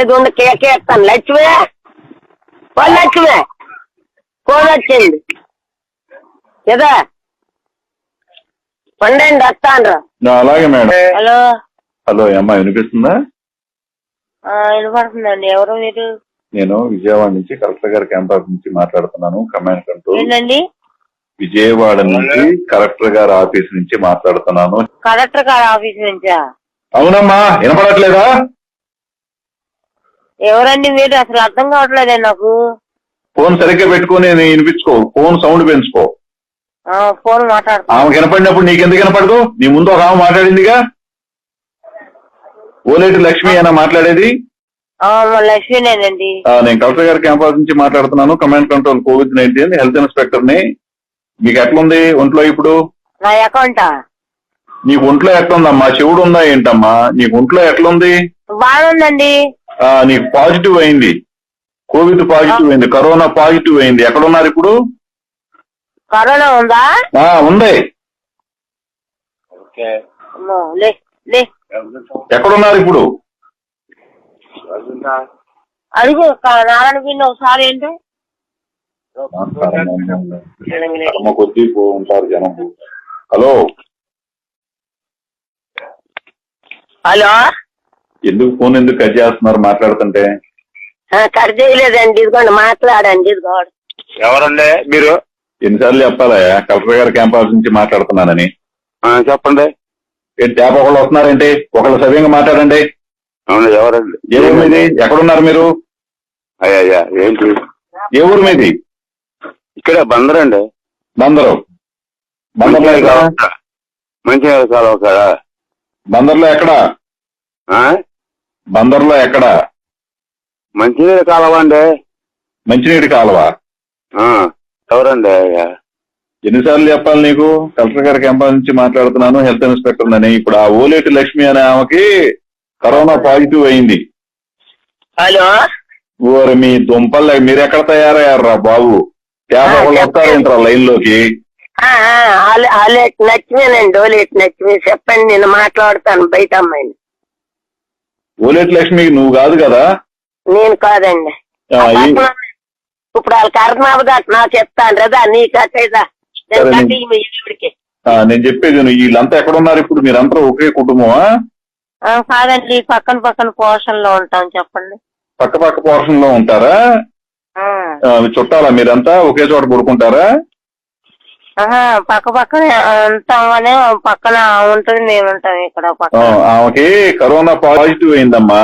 లేదు ఉండి కేకేస్తాను లక్ష్మి? ఓ లక్ష్మి! ఫోన్ వచ్చింది. కదా ఉండండి వస్తాను. అలాగే మేడం. హలో? హలో అమ్మా వినిపిస్తుందా? వినపడుతుందండి. ఎవరు మీరు? నేను విజయవాడ నుంచి కలెక్టర్ గారి క్యాంపస్ నుంచి మాట్లాడుతున్నాను కమాండ్ కంట్రోల్. ఏంటండి? విజయవాడ నుంచి కలెక్టర్ గారి ఆఫీస్ నుంచి మాట్లాడుతున్నాను. కలెక్టర్ గారి ఆఫీస్ నుంచా? అవునమ్మా వినపడట్లేదా? ఎవరండి మీరు? అసలు అర్థం కావట్లేదే నాకు. ఫోన్ సరిగ్గా పెట్టుకుని వినిపించుకో. ఫోన్ సౌండ్ పెంచుకో. ఫోన్ మాట్లాడుతున్నా ఆమె వినపడినప్పుడు నీకెందుకు వినపడదు నీ ముందు ఒక ఆమె మాట్లాడిందిగా? ఓలేటి లక్ష్మి అయినా మాట్లాడేది? లక్ష్మీనేనండి. నేను కలెక్టర్ గారి క్యాంపస్ నుంచి మాట్లాడుతున్నాను. Command control covid nineteen health ఇన్స్పెక్టర్ని మీకు ఎట్లుంది ఒంట్లో ఇప్పుడు? నా అకౌంటా? నీకు ఒంట్లో ఎట్లుందమ్మా? చెవుడు ఉందా ఏంటమ్మా? నీకు ఒంట్లో ఎట్లుంది? బాగుందండి. నీకు పాజిటివ్ అయింది. కోవిడ్ పాజిటివ్ అయింది. కరోనా పాజిటివ్ అయింది. ఎక్కడున్నారు ఇప్పుడు? కరోనా ఉందా? ఆ ఉంది. అమ్మో, లే లే. ఎక్కడున్నారు ఇప్పుడు? అడుగు నారాయణ పిన్ని ఒకసారి ఏంటి? కర్మ కొద్దీ పో ఉంటారు జనం. హలో? హలో? ఎందుకు ఫోన్ ఎందుకు కట్ చేస్తున్నారు మాట్లాడుతుంటే? కట్ చేయలేదండి ఇదిగోండి మాట్లాడండి ఇదిగోండి. ఎవరండి మీరు? ఎన్నిసార్లు చెప్పాలా? కలెక్టర్ గారి క్యాంపస్ నుంచి మాట్లాడుతున్నానని. ఆ, చెప్పండి. ఏంటి తేప ఒకళ్ళు వస్తున్నారేంటి? ఒకళ్ళు సవ్యంగా మాట్లాడండి. అవును ఎవరండి? ఏ ఊరు మీది? ఎక్కడున్నారు మీరు? అయ్యా అయ్యా ఏంటి? ఏ ఊరు మీది? ఇక్కడే బందరండి బందరు. బందర్లో ఎక్కడ? మంచిగా కాలువ కదా బందర్లో ఎక్కడ? ఆ? బందర్లో ఎక్కడ? మంచినీళ్ళ కాలువ అండి. మంచినీటి కాలువ? ఆ, ఎవరండి? ఎన్నిసార్లు చెప్పాలి నీకు? కలెక్టర్ గారి క్యాంపస్ నుంచి మాట్లాడుతున్నాను. హెల్త్ ఇన్స్పెక్టర్ అని ఇప్పుడు ఆ ఓలేటి లక్ష్మి అనే ఆమెకి కరోనా పాజిటివ్ అయింది. హలో? ఓరి మీ దుంపల్ మీరు ఎక్కడ తయారయ్యారా బాబు ఒకళ్ళు వస్తారేంట్రా లైన్లోకి లక్ష్మీనండి ఓలేట్ లక్ష్మి. చెప్పండి నేను మాట్లాడతాను బయట అమ్మాయిని. ఓలేటి లక్ష్మి నువ్వు కాదు కదా? నేను కాదండి. ఇప్పుడు వాళ్ళ కర్ణాబు నా చెప్తాను రదా నీ కట్టేదా నేను చెప్పేది వీళ్ళంతా ఎక్కడ ఉన్నారు ఇప్పుడు? మీరంతా ఒకే కుటుంబమా? కాదండి పక్కన పక్కన పోర్షన్లో ఉంటాం చెప్పండి. పక్క పక్క పోర్షన్లో ఉంటారా చుట్టాలా మీరంతా? ఒకే చోట పడుకుంటారా? పక్క పక్కనే ఉంటాం కానీ పక్కన ఉంటుంది మేము ఉంటాం ఇక్కడ పక్కన. ఆమెకి కరోనా పాజిటివ్ అయిందమ్మా.